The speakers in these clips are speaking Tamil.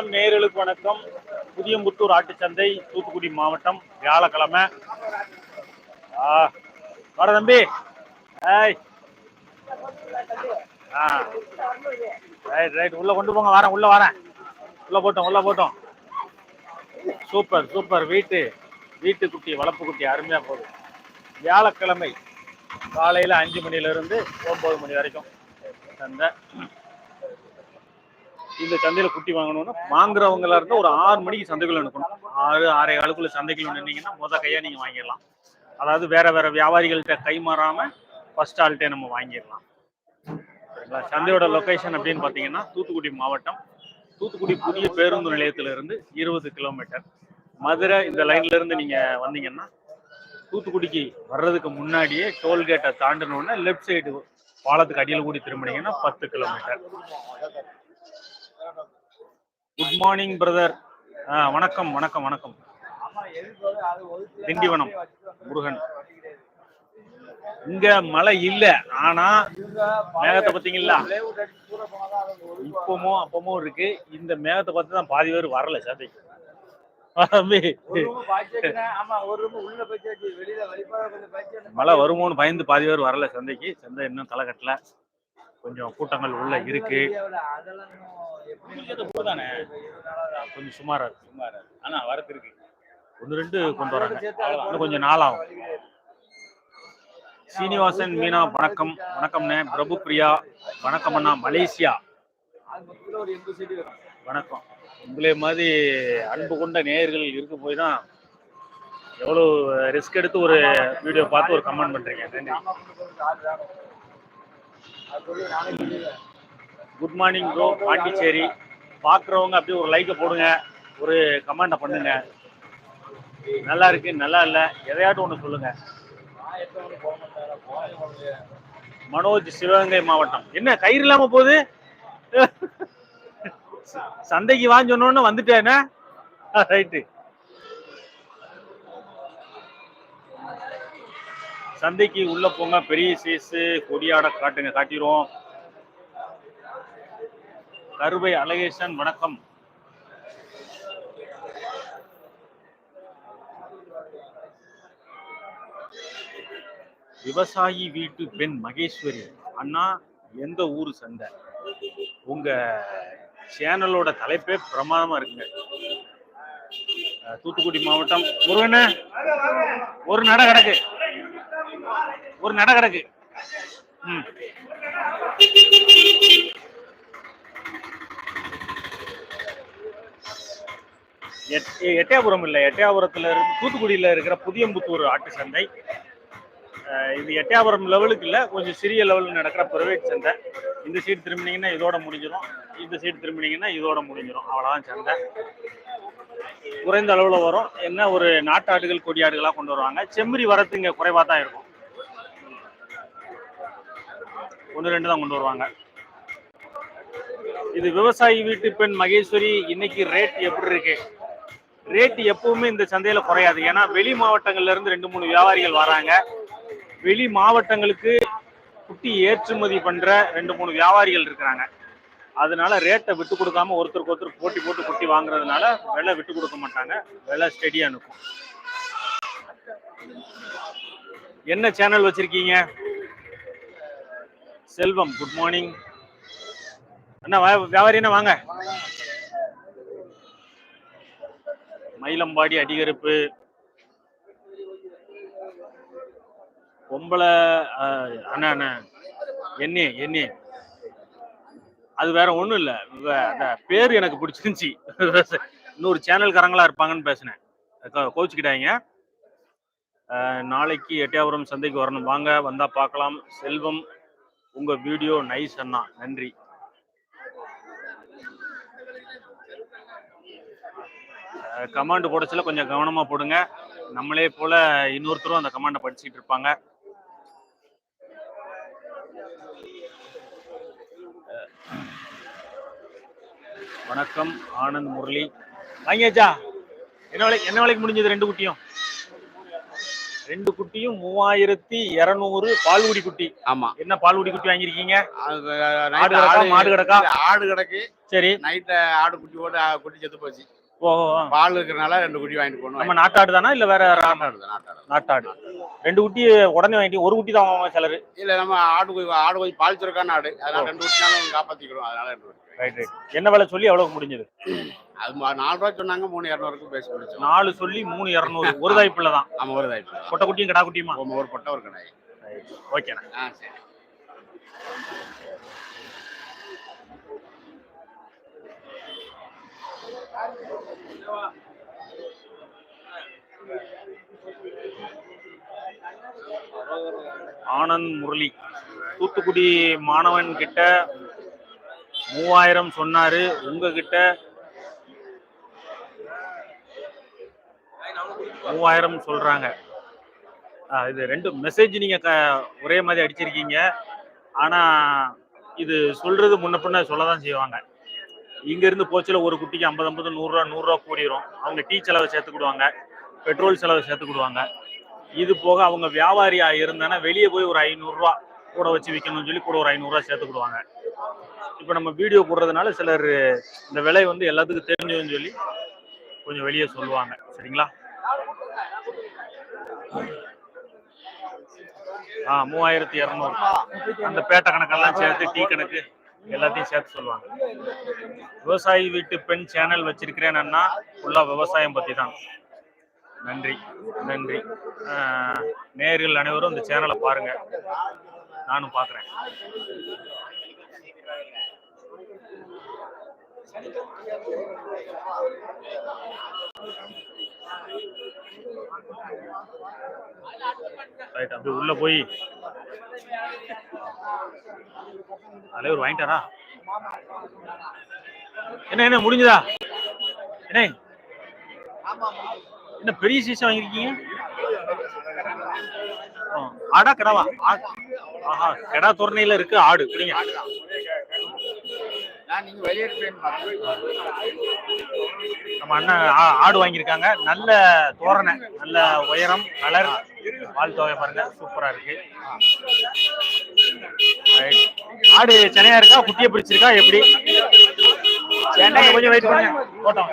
சேலம் நேரலுக்கு வணக்கம். புதியம்புத்தூர் ஆட்டுச்சந்தை தூத்துக்குடி மாவட்டம் வியாழக்கிழமை. வர தம்பி. ஏய். ஆ. ரைட் ரைட் உள்ள கொண்டு போங்க வரேன் உள்ள வரேன். உள்ள போட்டோம் உள்ள போட்டோம். சூப்பர் சூப்பர் வீட்டு வீட்டு குட்டி வளர்ப்பு குட்டி அருமையா போகுது. வியாழக்கிழமை காலையில அஞ்சு மணில இருந்து ஒன்பது மணி வரைக்கும் சந்தை. இந்த சந்தையில குட்டி வாங்கணும்னா வாங்குறவங்களா இருந்தா ஒரு ஆறு மணிக்கு சந்தைக்குள்ள நிற்கணும் ஆறு ஆறே காலுக்குள்ள சந்தைக்குள்ள நின்னீங்கன்னா முத கையா நீங்க வாங்கிடலாம். அதாவது வேற வேற வியாபாரிகள்கிட்ட கை மாறாம ஃபர்ஸ்ட் ஆள்கிட்டே நம்ம வாங்கிடலாம். சரிங்களா? சந்தையோட லொக்கேஷன் அப்படின்னு பார்த்தீங்கன்னா தூத்துக்குடி மாவட்டம். தூத்துக்குடி புதிய பேருந்து நிலையத்திலிருந்து இருபது கிலோமீட்டர் மதுரை இந்த லைன்ல இருந்து நீங்க வந்தீங்கன்னா தூத்துக்குடிக்கு வர்றதுக்கு முன்னாடியே டோல்கேட்டை தாண்டினோடனே லெஃப்ட் சைடு பாலத்துக்கு அடியில் கூடி திரும்பினீங்கன்னா பத்து கிலோமீட்டர் குட் மார்னிங் பிரதர் வணக்கம் வணக்கம் வணக்கம். திண்டிவனம் முருகன். இங்க மழை இல்ல ஆனா மேகத்தை பாத்தீங்களா? இப்பமோ அப்பமோ இருக்கு. இந்த மேகத்தை பார்த்து தான் பாதி பேர் வரல சந்தைக்கு மழை வருமோன்னு பயந்து பாதி பேர் வரல சந்தைக்கு. சந்தை இன்னும் களை கட்டல. கொஞ்சம் கூட்டங்கள் உள்ள இருக்கு. தானே கொஞ்சம் சுமாரா இருக்கு சுமாரா இருக்கு. ஆனா வரது இருக்கு. ஒன்று ரெண்டு கொண்டு வராங்க. இன்னும் கொஞ்சம் நாளாகும் சீனிவாசன் மீனா வணக்கம். வணக்கம்ண்ணே பிரபு பிரியா. வணக்கம் அண்ணா. மலேசியா. வணக்கம். உங்களே மாதிரி அன்பு கொண்ட நேயர்கள் இருக்க போய் தான் எவ்வளோ ரிஸ்க் எடுத்து ஒரு வீடியோ பார்த்து ஒரு கமெண்ட் பண்றீங்க. நன்றி. Good morning bro Pondicherry. பார்க்குறவங்க அப்படியே ஒரு லைக்கை போடுங்க ஒரு கமெண்டை பண்ணுங்க. நல்லா இருக்கு நல்லா இல்லை. எதையாட்டும் ஒன்று சொல்லுங்க. மனோஜ் சிவகங்கை மாவட்டம். என்ன கயிறு இல்லாம போகுது? சந்தைக்கு வாங்கி சொன்னோன்னு வந்துட்டேனே? ரைட்டு சந்தைக்கு உள்ள போங்க. பெரிய சைஸு கொடியாட காட்டுங்க. காட்டிடுவோம். கருவை அழகேசன் வணக்கம். விவசாயி வீட்டு பெண் மகேஸ்வரி. அண்ணா எந்த ஊர் சந்தை? உங்க சேனலோட தலைப்பே பிரமாதமா இருக்குங்க. தூத்துக்குடி மாவட்டம். முருகனே ஒரு நட கிடக்கு. ஒரு நட கிடக்கு ம். எட்- எட்டயபுரம் இல்லை. எட்டயபுரத்துல இருந்து தூத்துக்குடியில் இருக்கிற புதியம்புத்தூர் ஆட்டு சந்தை. இது எட்டயபுரம் லெவலுக்கு இல்லை. கொஞ்சம் சிறிய லெவலில் நடக்கிற பிரைவேட் சந்தை. இந்த சைடு திரும்பினீங்கன்னா இதோட முடிஞ்சிடும் இந்த சைடு திரும்பினீங்கன்னா இதோட முடிஞ்சிடும் அவ்வளோதான் சந்தை. குறைந்த அளவில் வரும். என்ன ஒரு நாட்டாடுகள் கொடியாடுகளாக கொண்டு வருவாங்க. செம்மறி வரத்து இங்கே குறைவாக தான் இருக்கும். ஒன்று ரெண்டு தான் கொண்டு வருவாங்க. இது விவசாயி வீட்டு பெண் மகேஸ்வரி இன்னைக்கு ரேட் எப்படி இருக்கு? ரேட் எப்பவுமே இந்த சந்தையில குறையாது. ஏன்னா வெளி மாவட்டங்கள்ல இருந்து ரெண்டு மூணு வியாபாரிகள் வராங்க. வெளி மாவட்டங்களுக்கு குட்டி ஏற்றுமதி பண்ற ரெண்டு மூணு வியாபாரிகள் இருக்கிறாங்க. அதனால ரேட்டை விட்டு கொடுக்காம ஒருத்தருக்கு ஒருத்தர் போட்டி போட்டு குட்டி வாங்குறதுனால விலை விட்டு கொடுக்க மாட்டாங்க. விலை ஸ்டெடியா இருக்கும் என்ன சேனல் வச்சிருக்கீங்க? செல்வம் குட் மார்னிங் அண்ணா வா- வியாபாரி என்ன வாங்க. மயிலம்பாடி அடிகருப்பு. பொம்பளை அஹ், அண்ணா அண்ணா எண்ணி எண்ணி. அது வேற ஒண்ணும் இல்ல. அந்த பேர் எனக்கு பிடிச்சிருந்துச்சி. இன்னொரு சேனல்காரங்களா இருப்பாங்கன்னு பேசினேன். அதுக்காக கோச்சுக்கிட்டாங்க நாளைக்கு எட்டயபுரம் சந்தைக்கு வரணும். வாங்க வந்தா பார்க்கலாம். செல்வம் உங்க வீடியோ நைஸ் அண்ணா. நன்றி. கமாண்ட் போடச்சுல கொஞ்சம் கவனமா போடுங்க. நம்மளே போல இன்னொருத்தரும் அந்த கமாண்டை படிச்சுட்டு இருப்பாங்க. வணக்கம் ஆனந்த் முரளி. வாங்கியாச்சா என்ன வேலை என்ன வேலைக்கு முடிஞ்சது ரெண்டு குட்டியும்? ரெண்டு குட்டியும் மூவாயிரத்தி இருநூறு பால்குடி குட்டி. ஆமா. என்ன பால்குடி குட்டி வாங்கியிருக்கீங்க? அது ஆடு கிடக்கா? மாடு கிடக்கா? ஆடு கிடக்கு. சரி. நைட்ல ஆடு குட்டி போட்டு ஆ, குட்டி செத்து போச்சு. பால் இருக்கிறனால ரெண்டு குட்டி வாங்கிட்டு போகணும். நம்ம நாட்டாடு தானா இல்ல வேற நாட்டாடு நாட்டாடு. நாட்டாடு. ரெண்டு குட்டி உடனே வாங்கிட்டு ஒரு குட்டி தான் வாங்குவாங்க சிலரு. இல்ல நம்ம ஆடு ஆடு கொஞ்சம் பால் சுரக்கான ஆடு. அதனால ரெண்டு குட்டினாலும் காப்பாத்திக்கிறோம். அதனால ரெண்டு ரைட் ரைட் என்ன விலை சொல்லி எவ்வளவு முடிஞ்சது? அது நாலு ரூபா சொன்னாங்க மூணு இரநூறுக்கு பேசி முடிச்சோம். நாலு சொல்லி மூணு இரநூறு. ஒரு தாய்ப்புல தான். ஆமா ஒரு தாய்ப்பு கொட்டை குட்டியும் கடா குட்டியுமா? ஒரு பொட்டை ஒரு கடாய். ஓகேண்ணா ஆ சரி. ஆனந்த் முரளி. தூத்துக்குடி மாணவன் கிட்ட மூவாயிரம் சொன்னாரு. உங்ககிட்ட மூவாயிரம் சொல்றாங்க. இது ரெண்டு மெசேஜ் நீங்க க- ஒரே மாதிரி அடிச்சிருக்கீங்க. ஆனா இது சொல்றது முன்ன பின்ன சொல்லதான் செய்வாங்க. இங்க இருந்து போச்சுல ஒரு குட்டிக்கு ஐம்பது ஐம்பது நூறுரூவா நூறுரூவா கூடிரும். அவங்க டீ செலவை சேர்த்துக்கிடுவாங்க பெட்ரோல் செலவை சேர்த்துக்கிடுவாங்க இது போக அவங்க வியாபாரியா இருந்தேன்னா வெளியே போய் ஒரு ஐநூறுரூவா கூட வச்சு விற்கணும்னு சொல்லி கூட ஒரு ஐநூறுரூவா சேர்த்துக்கிடுவாங்க இப்போ நம்ம வீடியோ போடுறதுனால சிலர் இந்த விலை வந்து எல்லாத்துக்கும் தெரிஞ்சதுன்னு சொல்லி கொஞ்சம் வெளியே சொல்லுவாங்க. சரிங்களா? ஆ மூவாயிரத்தி இரநூறு. அந்த பேட்டை கணக்கெல்லாம் சேர்த்து டீ கணக்கு எல்லாத்தையும் சேர்த்து சொல்லுவாங்க. விவசாயி வீட்டு பெண் சேனல் வச்சிருக்கிறேன்னா ஃபுல்லா விவசாயம் பத்தி தான் நன்றி நன்றி. நேர்கள் அனைவரும் இந்த சேனலை பாருங்க. நானும் பார்க்குறேன் ரைட் அப்படியே உள்ள போய் தலைவர் வாங்கிட்டாரா? என்ன என்ன முடிஞ்சதா? என்ன என்ன பெரிய சீசன் வாங்கியிருக்கீங்க? ஆடா கிடாவா? ஆஹா கிடா தோரணையில இருக்கு ஆடு. வெளியேறேன் நம்ம அண்ணன் ஆடு வாங்கியிருக்காங்க. நல்ல தோரணை நல்ல உயரம் கலர் பால் தொகை பாருங்க சூப்பரா இருக்கு. ஆடு சென்னையா இருக்கா? குட்டியை பிடிச்சிருக்கா? எப்படி? கொஞ்சம் வெயிட் பண்ணுங்க. போட்டோம்.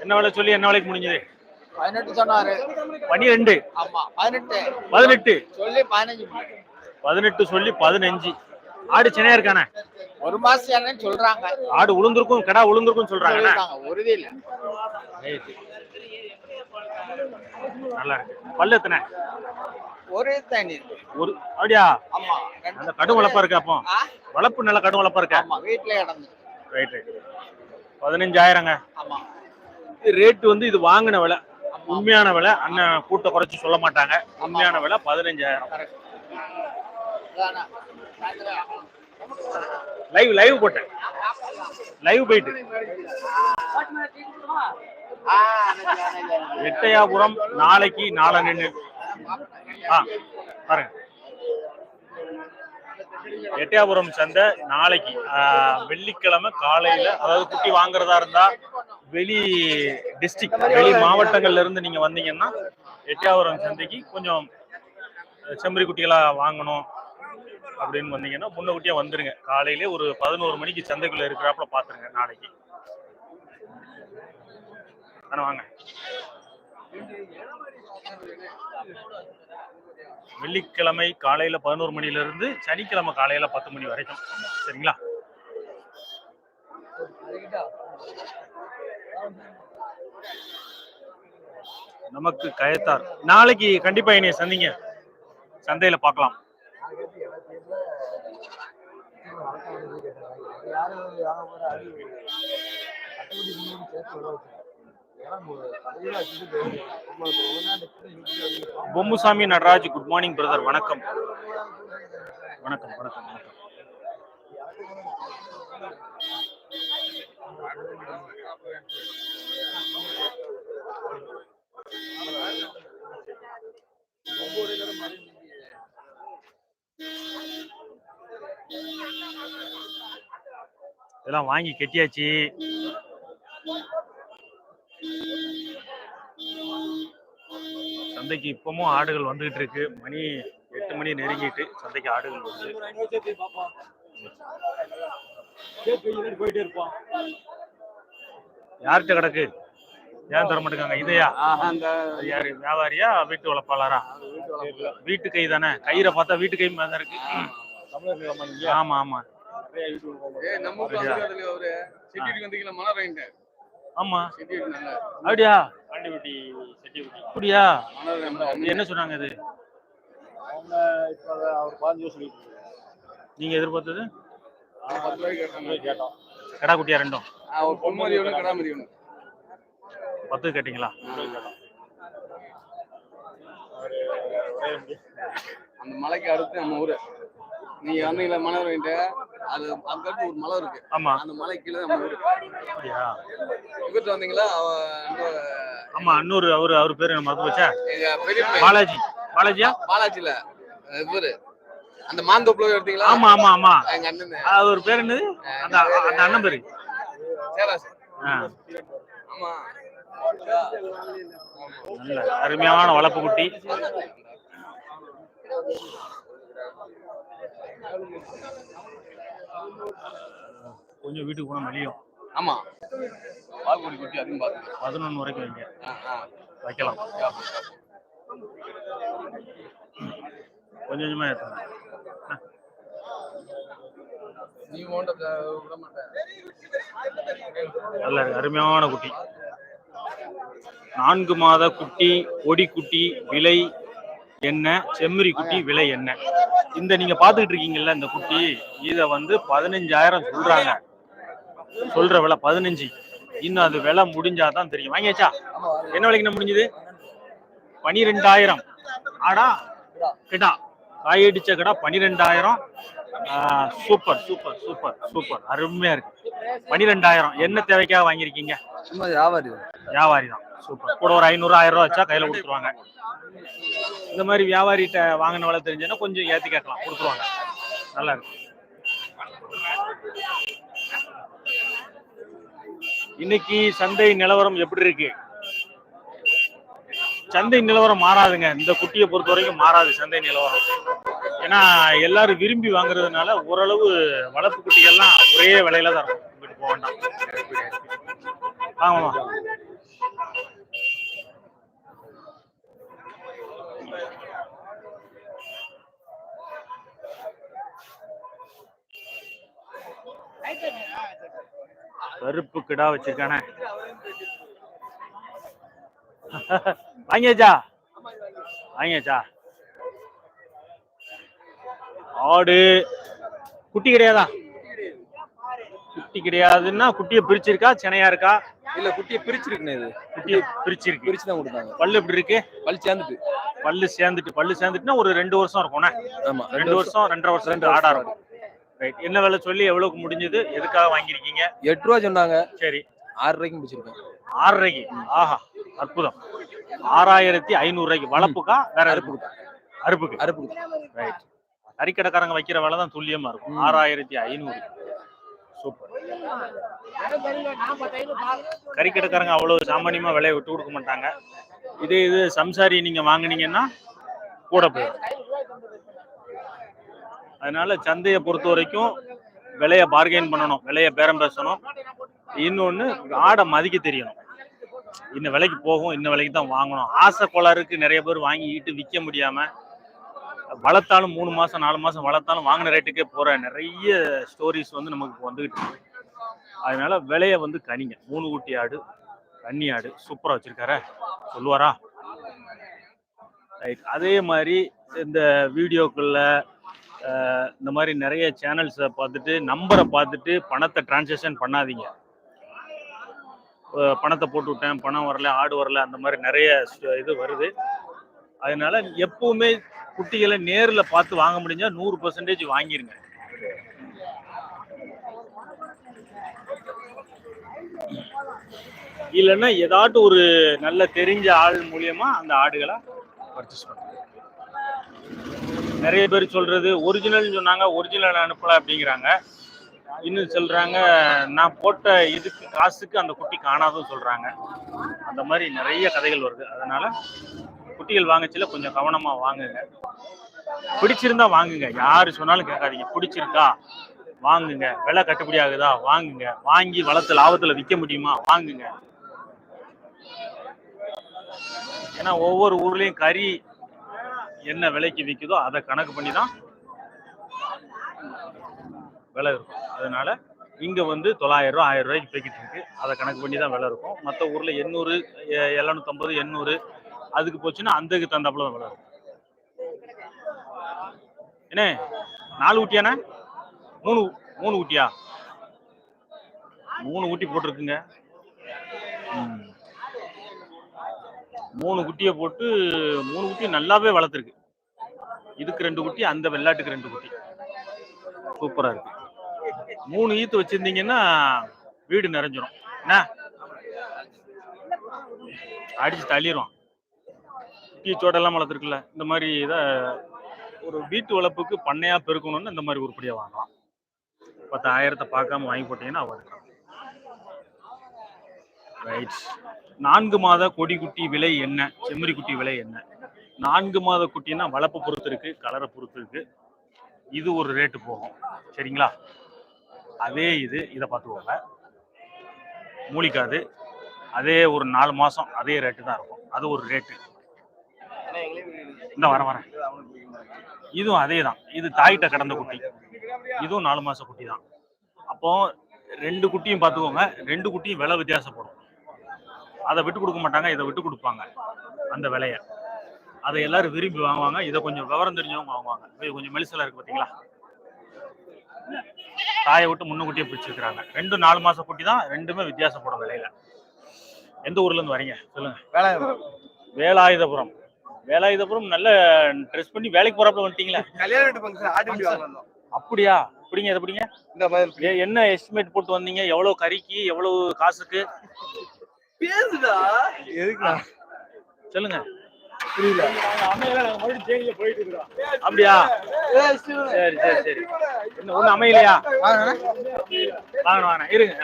என்ன வேலை சொல்லி என்ன வேலைக்கு முடிஞ்சது? பதினெட்டு சொன்னாரு. பனிரெண்டு. ஆமா பதினெட்டு. பதினெட்டு. சொல்லி பதினஞ்சு. பதினெட்டு சொல்லி பதினஞ்சு. ஆடு சென்னையா இருக்கானே? ஒரு மாசம் சொல்றாங்க. ஆடு உளுந்திருக்கும் கடா உளுந்திருக்கும் சொல்றாங்க உறுதி இல்ல. நல்லா இருக்கு. பல்லு எத்தனை? ஒரு தண்ணி ஒரு அப்படியா? ஆமா. அந்த கடும் வளப்பா இருக்கு அப்போ? வளப்பு நல்ல கடும் வளப்பா இருக்கா? ஆமா வீட்டுல கிடந்து. ரைட் ரைட் பதினஞ்சாயிரங்க. ஆமா. இது ரேட் வந்து இது வாங்கின விலை. உண்மையான விலை. அண்ணன் கூட்ட குறைச்சு சொல்ல மாட்டாங்க. உண்மையான விலை பதினஞ்சாயிரம். லைவ் லைவ் போட்டேன். லைவ் போயிட்டு. எட்டயாபுரம் நாளைக்கு நாளன்னு ஆ பாருங்க. எட்டயாபுரம் சந்தை நாளைக்கு. வெள்ளிக்கிழமை காலையில அதாவது குட்டி வாங்குறதா இருந்தா வெளி டிஸ்ட்ரிக் வெளி மாவட்டங்கள்ல இருந்து நீங்க வந்தீங்கன்னா எட்டயாபுரம் சந்தைக்கு கொஞ்சம் செம்பரி குட்டிகளா வாங்கணும் அப்படின்னு வந்தீங்கன்னா முன்னகுட்டியா வந்துருங்க. காலையிலே ஒரு பதினோரு மணிக்கு சந்தைக்குள்ள இருக்கிறாப்புல பாத்துருங்க நாளைக்கு. அண்ணா வாங்க. வெள்ளிக்கிழமை காலையில பதினோரு மணில இருந்து சனிக்கிழமை காலையில பத்து மணி வரைக்கும் சரிங்களா நமக்கு கயத்தார் நாளைக்கு கண்டிப்பா என்னைய சந்திங்க சந்தையில பார்க்கலாம் Bommusamy Natraj good morning brother வணக்கம். வணக்கம் வணக்கம் வணக்கம். இதெல்லாம் வாங்கி கெட்டியாச்சு. சந்தைக்கு இப்பவும் ஆடுகள் வந்துகிட்டு இருக்கு. மணி எட்டு மணி நெருங்கிட்டு சந்தைக்கு ஆடுகள் வருது. போயிட்டே இருப்பான் யார்கிட்ட கிடக்கு? ஏன் தர மாட்டேங்காங்க இதையா? யாரு வியாபாரியா வீட்டு வளர்ப்பாளரா வீட்டு கை தானே. கயிறை பார்த்தா வீட்டு கை மாதிரி இருக்கு. நம்ம ஆமா ஆமா ஆமா. அப்படியா? ஆண்டிவிட்டி செட்டிவிட்டி அப்படியா? என்ன சொன்னாங்க இது? அவங்க இப்போ அவர் பாஞ்சு சொல்லிட்டு. நீங்க எதிர்பார்த்தது? பத்து ரூபாய்க்கு கேட்டோம். கடா குட்டியா ரெண்டும் ஒரு பொன்மாரி ஒன்று கடா ஒன்று. பத்து கேட்டீங்களா. அந்த மலைக்கு அடுத்து நம்ம ஊரு. நீங்க வந்தீங்களா மலர் அது அதுக்கடுத்து ஒரு மலை இருக்கு. ஆமா. அந்த மலை கீழே நம்ம அப்படியா? வந்தீங்களா? ஆமா இன்னொரு அவரு அவர் பேரு என்ன மறந்து போச்சா. பாலாஜி. பாலாஜியா? பாலாஜில. இவரு. அந்த மாந்தோப்புல எடுத்தீங்களா? ஆமா ஆமா ஆமா. எங்க அண்ணன். அவர் பேர் என்னது? அந்த அந்த அண்ணன் பேரு. சேராஸ் ஆ, ஆமா. நல்ல அருமையான வளர்ப்பு குட்டி. கொஞ்சம் வீட்டுக்கு போனா மலியும் ஆமா. பால்குடி குட்டி அதிகம் பாத்து பதினொன்று வரைக்கும் வைங்க. வைக்கலாம். கொஞ்சம் கொஞ்சமா ஏற்றணும் நீ நல்ல அருமையான குட்டி. நான்கு மாத குட்டி ஒடி குட்டி விலை என்ன செம்மறி குட்டி விலை என்ன? இந்த நீங்க பாத்துக்கிட்டு இருக்கீங்கல்ல இந்த குட்டி இத வந்து பதினஞ்சாயிரம் சொல்றாங்க. சொல்ற விலை பதினஞ்சு. இன்னும் அது விலை முடிஞ்சாதான் தெரியும். வாங்கியாச்சா என்ன விலைக்கு முடிஞ்சது? பனிரெண்டாயிரம். ஆடா கிடா. காயடிச்ச கடா பனிரெண்டாயிரம். Super super super super. அருமையா இருக்கு. பனிரெண்டாயிரம். என்ன தேவைக்காக வாங்கியிருக்கீங்க? வியாபாரி வியாபாரி தான். சூப்பர். கூட ஒரு ஐநூறு ஆயிரம் ரூபா வச்சா கையில கொடுத்துருவாங்க. இந்த மாதிரி வியாபாரிகிட்ட வாங்கின வேலை தெரிஞ்சுன்னா கொஞ்சம் ஏத்தி கேட்கலாம். கொடுத்துருவாங்க. நல்லா இருக்கு இன்னைக்கு சந்தை நிலவரம் எப்படி இருக்கு? சந்தை நிலவரம் மாறாதுங்க. இந்த குட்டியை பொறுத்த வரைக்கும் மாறாது சந்தை நிலவரம். ஏன்னா எல்லாரும் விரும்பி வாங்குறதுனால ஓரளவு வளர்ப்பு குட்டிகள்லாம் ஒரே விலையில தான் இருக்கும். இங்கிட்டு போக வேண்டாம். ஆமாம் கருப்பு கிடா வச்சிருக்கானே. வாங்கியாச்சா? வாங்கியாச்சா? ஆடு. குட்டி கிடையாதா? குட்டி கிடையாதுன்னா குட்டியை பிரிச்சிருக்கா? செனையா இருக்கா? இல்ல குட்டியை பிரிச்சிருக்குண்ணே இது. குட்டியை பிரிச்சிருக்கு. பிரிச்சு தான் கொடுத்தாங்க. பல்லு எப்படி இருக்கு? பல் சேர்ந்துட்டு. பல்லு சேர்ந்துட்டு பல்லு சேர்ந்துட்டுனா ஒரு ரெண்டு வருஷம் இருக்கும்ண்ணே. ஆமா ரெண்டு வருஷம். ரெண்டரை வருஷம் ரெண்டு ஆடா இருக்கும். ரைட் என்ன விலை சொல்லி எவ்வளவுக்கு முடிஞ்சது? எதுக்காக வாங்கியிருக்கீங்க? எட்டு ரூபா சொன்னாங்க. சரி. ஆறு ரூபாய்க்கு முடிச்சிருக்கேன். ஆறரைக்கு. ஆஹா அற்புதம். ஆறாயிரத்தி ஐநூறு ரூபாய்க்கு வளர்ப்புக்கா வேற அறுப்பு அறுப்புக்கு. அறுப்பு ரைட் கறிக்கடைக்காரங்க வைக்கிற விலை தான் துல்லியமா இருக்கும். ஆறாயிரத்தி ஐநூறு. சூப்பர் கறிக்கடைக்காரங்க அவ்வளவு சாமானியமா விலையை விட்டு கொடுக்க மாட்டாங்க. இதே இது சம்சாரி நீங்க வாங்குனீங்கன்னா கூட போயிடும். அதனால சந்தையை பொறுத்த வரைக்கும் விலையை பார்கெயின் பண்ணணும் விலையை பேரம் பேசணும். இன்னொன்று ஆடை மதிக்க தெரியணும். இந்த விலைக்கு போகும் இந்த விலைக்கு தான் வாங்கணும். ஆசை கோளாறுக்கு நிறைய பேர் வாங்கிக்கிட்டு விற்க முடியாம. வளர்த்தாலும் மூணு மாசம் நாலு மாசம் வளர்த்தாலும் வாங்கின ரேட்டுக்கே போற நிறைய ஸ்டோரிஸ் வந்து நமக்கு வந்துகிட்டு இருக்கு. அதனால விலையை வந்து கனிங்க. மூணு குட்டி ஆடு கன்னி ஆடு சூப்பரா வச்சிருக்காரு. சொல்லுவாரா? ரைட் அதே மாதிரி இந்த வீடியோக்குள்ள இந்த மாதிரி நிறைய சேனல்ஸை பார்த்துட்டு நம்பரை பார்த்துட்டு பணத்தை டிரான்சாக்ஷன் பண்ணாதீங்க. பணத்தை போட்டு விட்டேன் பணம் வரல ஆடு வரல அந்த மாதிரி நிறைய இது வருது. அதனால எப்பவுமே குட்டிகளை நேரில் பார்த்து வாங்க முடிஞ்சால் நூறு பர்சன்டேஜ் வாங்கிருங்க. இல்லைன்னா ஏதாட்டும் ஒரு நல்ல தெரிஞ்ச ஆள் மூலியமா அந்த ஆடுகளை பர்ச்சேஸ் பண்ணுங்க. நிறைய பேர் சொல்றது ஒரிஜினல் சொன்னாங்க ஒரிஜினல் அனுப்பலாம் அப்படிங்கிறாங்க. இன்னும் சொல்றாங்க நான் போட்ட இதுக்கு காசுக்கு அந்த குட்டி காணாதுன்னு சொல்றாங்க. அந்த மாதிரி நிறைய கதைகள் வருது. அதனால குட்டிகள் வாங்கச்சில கொஞ்சம் கவனமா வாங்குங்க. பிடிச்சிருந்தா வாங்குங்க. யாரு சொன்னாலும் கேட்காதீங்க. பிடிச்சிருக்கா? வாங்குங்க. விலை கட்டுப்படி ஆகுதா? வாங்குங்க. வாங்கி வளர்த்து லாபத்தில் விற்க முடியுமா? வாங்குங்க. ஏன்னா ஒவ்வொரு ஊர்லயும் கறி என்ன விலைக்கு விற்குதோ அதை கணக்கு பண்ணி தான் விலை இருக்கும். அதனால இங்கே வந்து தொள்ளாயிரம் ரூபா ஆயிரம் ரூபாய்க்கு போய்கிட்டு இருக்கு. அதை கணக்கு பண்ணி தான் விலை இருக்கும். மற்ற ஊரில் எண்ணூறு எழுநூத்தம்பது எண்ணூறு அதுக்கு போச்சுன்னா அந்தக்கு தந்தாப்புல தான் விலை இருக்கும். என்ன? நாலு ஊட்டியாண்ணே? மூணு மூணு ஊட்டியா? மூணு ஊட்டி போட்டிருக்குங்க. ம். மூணு குட்டியை போட்டு மூணு குட்டி நல்லாவே வளர்த்துருக்கு. இதுக்கு ரெண்டு குட்டி அந்த வெள்ளாட்டுக்கு ரெண்டு குட்டி. சூப்பரா இருக்கு. மூணு ஈத்து வச்சிருந்தீங்கன்னா வீடு நிறைஞ்சிரும். என்ன? அடிச்சு தள்ளிரும். குட்டி சோட்டெல்லாம் வளர்த்துருக்குல்ல இந்த மாதிரி இதை ஒரு வீட்டு வளர்ப்புக்கு பண்ணையா பெருக்கணும்னு இந்த மாதிரி உருப்படியாக வாங்கலாம். பத்தாயிரத்தை பார்க்காம வாங்கி போட்டீங்கன்னா அவருக்கு ரைட் நான்கு மாத கொடி குட்டி விலை என்ன? செம்மறி குட்டி விலை என்ன? நான்கு மாத குட்டினா வளர்ப்பு பொறுத்து இருக்கு கலரை பொறுத்து இருக்கு. இது ஒரு ரேட்டு போகும். சரிங்களா? அதே இது இதை பார்த்துக்கோங்க. மூலிக்காது. அதே ஒரு நாலு மாதம் அதே ரேட்டு தான் இருக்கும். அது ஒரு ரேட்டு இந்த வரேன் வரேன் இதுவும் அதே தான். இது தாயிட்ட கடந்த குட்டி. இதுவும் நாலு மாத குட்டி தான். அப்போ ரெண்டு குட்டியும் பார்த்துக்கோங்க. ரெண்டு குட்டியும் விலை வித்தியாசப்படும். அதை விட்டு கொடுக்க மாட்டாங்க இதை விட்டு கொடுப்பாங்க. அந்த விலைய. அதை எல்லாரும் விரும்பி வாங்குவாங்க. இதை கொஞ்சம் விவரம் தெரிஞ்சவங்க வாங்குவாங்க. இது கொஞ்சம் மெலிசலா இருக்கு பாத்தீங்களா? தாயை விட்டு முன்னுக்குட்டியே பிடிச்சிருக்கிறாங்க. ரெண்டும் நாலு மாச குட்டி தான் ரெண்டுமே வித்தியாசப்படும் விலையில. எந்த ஊர்ல இருந்து வரீங்க? சொல்லுங்க. வேலாயுதபுரம். வேலாயுதபுரம் நல்ல ட்ரெஸ் பண்ணி வேலைக்கு போறப்ப வந்துட்டீங்களா. கல்யாண வீட்டு ஃபங்க்ஷன் ஆடி வீட்டு வாங்க வந்தோம் அப்படியா? பிடிங்க இதை பிடிங்க இந்த என்ன எஸ்டிமேட் போட்டு வந்தீங்க? எவ்வளவு கறிக்கு எவ்வளவு காசுக்கு? பேசுடா. எதுக்குடா? சொல்லுங்க. புரியல. அப்படியா? சரி சரி சரி. இன்னும் ஒண்ணும் அமையலையா? வாங்க வாங்க. இருங்க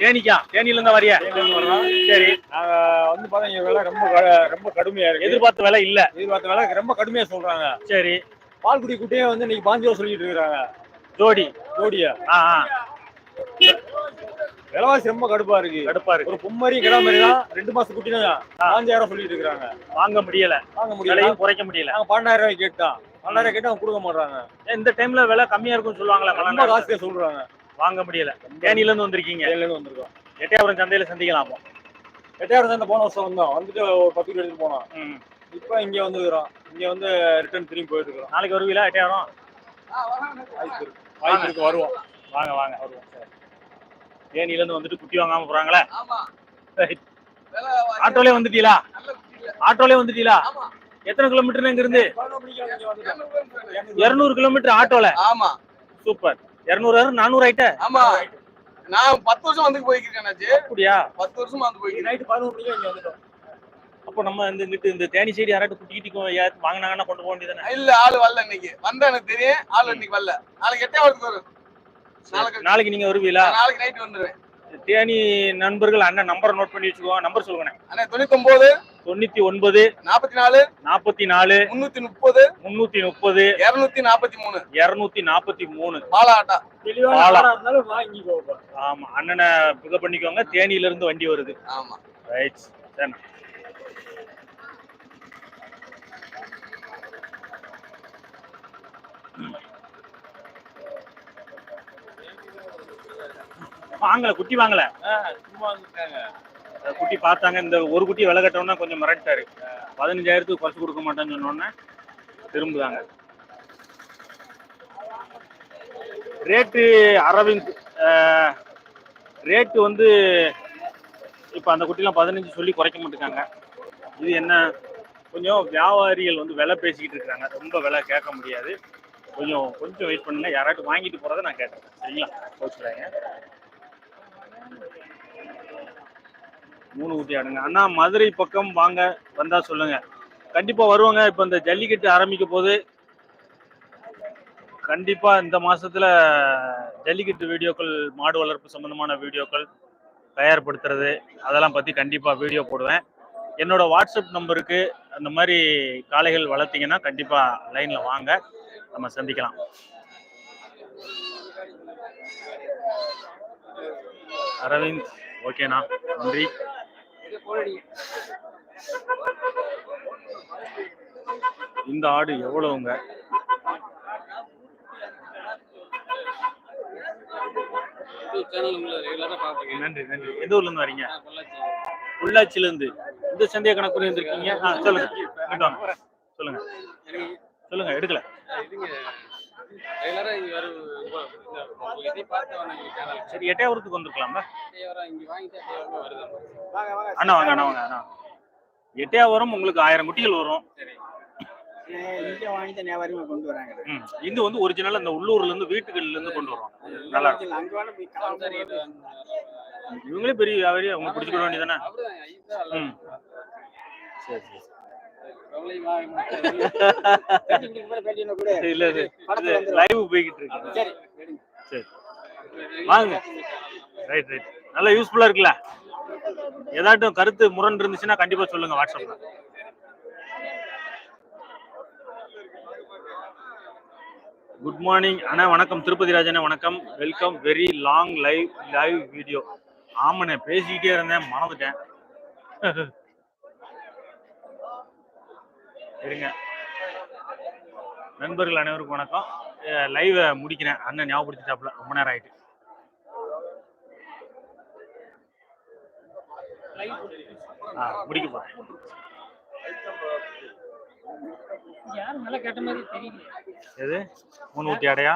தேனிக்கா தேனியில இருந்தா வரியா? சரி. வந்து பார்த்தா இங்க விலை ரொம்ப ரொம்ப கடுமையா இருக்கு எதிர்பார்த்த விலை இல்ல. எதிர்பார்த்த விலை ரொம்ப கடுமையா சொல்றாங்க சரி. பால்குடி குட்டியே வந்து இன்னைக்கு பாஞ்சு ரூபா சொல்லிட்டு இருக்காங்க ஜோடி. ஜோடியா? ஆ ஆ. விலைவாசி ரொம்ப கடுப்பா இருக்கு. கடுப்பா இருக்கு. ஒரு பொம்மரி கிடா மாதிரி தான் ரெண்டு மாசம் குட்டி தான் பாஞ்சாயிரம் சொல்லிட்டு இருக்காங்க வாங்க முடியல. வாங்க முடியல. குறைக்க முடியல. நாங்க பன்னெண்டாயிரம் ரூபாய் கேட்டோம் பன்னெண்டாயிரம் கேட்டா அவங்க கொடுக்க மாட்டாங்க இந்த டைம்ல விலை கம்மியா இருக்கும்னு சொல்லுவாங்களா ரொம்ப? காசுக்கே சொல்றாங்க. வாங்க முடியல. தேனியில இருந்து வந்திருக்கீங்க. ஏழுல இருந்து வந்திருக்கோம். எட்டயபுரம் சந்தையில சந்திக்கலாமோ? எட்டாயிரம் சந்தை போன வருஷம் வந்தோம். வந்துட்டு ஒரு பத்து கிலோ எடுத்து போனோம். இப்போ இங்க வந்துக்கிறோம் இங்க வந்து ரிட்டர்ன் திரும்பி போயிட்டு நாளைக்கு வருவீங்களா எட்டயபுரம்? வாய்ப்பு இருக்கு. வாய்ப்பு இருக்கு. வருவோம். வாங்க வாங்க வருவோம். தேனியில இருந்து வந்துட்டு குட்டி வாங்காம போறாங்களே? ஆமா. Right. விலை ஆட்டோலே வந்துட்டீங்களா? நல்ல குட்டி இல்ல. ஆட்டோலே வந்துட்டீங்களா? ஆமா. எத்தனை கிலோமீட்டர் இங்க இருந்து. இரநூறு கிலோமீட்டர் ஆட்டோல? ஆமா. சூப்பர். இருநூறு நானூறு ஆயிட்ட? ஆமா. நான் பத்து வருஷம் வந்து போய்க்கிறேன். அப்படியா? பத்து வருஷமா வந்து போய்க்கிறேன் நைட்டு பதினோரு மணிக்கு இங்க வந்துட்டோம். அப்போ நம்ம இந்த இங்கிட்டு இந்த தேனி சைடு யாராட்டும் குட்டி கிட்டி வாங்கினாங்கன்னா கொண்டு போக வேண்டியதானே இல்ல ஆளு வரல இன்னைக்கு. வந்தா எனக்கு தெரியும். ஆளு இன்னைக்கு வரல. நாளைக்கு எட்டே வரதுக்கு வரும். நாளைக்கு நாளைக்கு நீங்க வருவீங்களா? நாளைக்கு நைட் வந்துருவேன். தேனி நண்பர்கள் அண்ணன் நம்பரை நோட் பண்ணி வச்சுக்கோ நம்பர் சொல்லுங்க அண்ணா தொண்ணூத்தி ஒன்பது தொண்ணூத்தி ஒன்பது நாற்பத்தி நாலு நாற்பத்தி நாலு முன்னூத்தி முப்பது முன்னூத்தி முப்பது இருநூத்தி நாற்பத்தி மூணு இருநூத்தி நாற்பத்தி மூணு பாலா ஆட்டா. தெளிவான பாலா. ஆளா இருந்தாலும் வாங்கி போவோம் ஆமா அண்ணனை பிக்கப் பண்ணிக்கோங்க தேனியில இருந்து வண்டி வருது. ஆமா. ரைட் சரி வாங்கல குட்டி வாங்கல. குட்டி பார்த்தாங்க இந்த ஒரு குட்டி விலை கட்டணும்னா கொஞ்சம் மிரட்டாரு பதினஞ்சாயிரத்துக்கு குறைச்சு கொடுக்க மாட்டேன்னு சொன்னோன்னே திரும்புதாங்க ரேட்டு அரவிந்த் ரேட்டு வந்து இப்போ அந்த குட்டிலாம் பதினஞ்சு சொல்லி குறைக்க மாட்டேங்காங்க. இது என்ன கொஞ்சம் வியாபாரிகள் வந்து விலை பேசிக்கிட்டு இருக்காங்க. ரொம்ப விலை கேட்க முடியாது. கொஞ்சம் கொஞ்சம் வெயிட் பண்ணுங்க. யாராட்டும் வாங்கிட்டு போறதை நான் கேட்டேன் சரிங்களா? கோச்சுக்கிறாங்க மூணு ஊட்டி ஆடுங்க. அண்ணா மதுரை பக்கம் வாங்க வந்தா சொல்லுங்க. கண்டிப்பா வருவாங்க. இப்போ இந்த ஜல்லிக்கட்டு ஆரம்பிக்க போது கண்டிப்பா இந்த மாசத்துல ஜல்லிக்கட்டு வீடியோக்கள் மாடு வளர்ப்பு சம்பந்தமான வீடியோக்கள் தயார்படுத்துறது அதெல்லாம் பத்தி கண்டிப்பா வீடியோ போடுவேன். என்னோட வாட்ஸ்அப் நம்பருக்கு அந்த மாதிரி காளைகள் வளர்த்தீங்கன்னா கண்டிப்பா லைன்ல வாங்க நம்ம சந்திக்கலாம். அரவிந்த் ஓகேண்ணா. நன்றி. இந்த ஆடு எவ்வளவுங்க? நன்றி நன்றி. எந்த ஊர்ல இருந்து வரீங்க? பொள்ளாச்சில இருந்து இந்த சந்தைய கணக்கு பண்ணி வந்திருக்கீங்க. ஆ சொல்லுங்க. சொல்லுங்க. சொல்லுங்க எடுக்கல. ரெகுலராக இங்கே வரும். இதை பார்த்து வந்தாங்க சேனல் சரி எட்டையாவரத்துக்கு வந்திருக்கலாம்ல? வரோம் இங்கே வாங்கிட்டு வருது. அண்ணா வாங்க அண்ணா வாங்க அண்ணா. எட்டையாவரம் உங்களுக்கு ஆயிரம் குட்டிகள் வரும். இங்க வாங்கிட்டு வியாபாரிமா கொண்டு வராங்க. இது வந்து ஒரிஜினல் அந்த உள்ளூர்ல இருந்து வீட்டுகள்ல இருந்து கொண்டு வரோம் நல்லா இருக்கும். அங்க வேணா போய் காமிச்சு இவங்களே பெரிய வியாபாரி அவங்க பிடிச்சிக்க வேண்டியதானே சரி சரி சரி, இல்ல லைவ் போய்கிட்டு இருக்கு. சரி சரி. வாங்க. ரைட் ரைட் நல்லா யூஸ்ஃபுல்லா இருக்குல்ல? ஏதாட்டும் கருத்து முரண் இருந்துச்சுன்னா கண்டிப்பா சொல்லுங்க வாட்ஸ்அப்ல. குட் மார்னிங் அண்ணா வணக்கம். திருப்பதி ராஜனே வணக்கம். Welcome very long live live video ஆமாண்ணே பேசிக்கிட்டே இருந்தேன் மறந்துட்டேன். இருங்க நண்பர்கள் அனைவருக்கும் வணக்கம். லைவை முடிக்கிறேன். அண்ணன் ஞாபகப்படுத்திட்டாப்ல ரொம்ப நேரம் ஆயிட்டு. முடிக்க போறேன். எது? ஊட்டி அடையா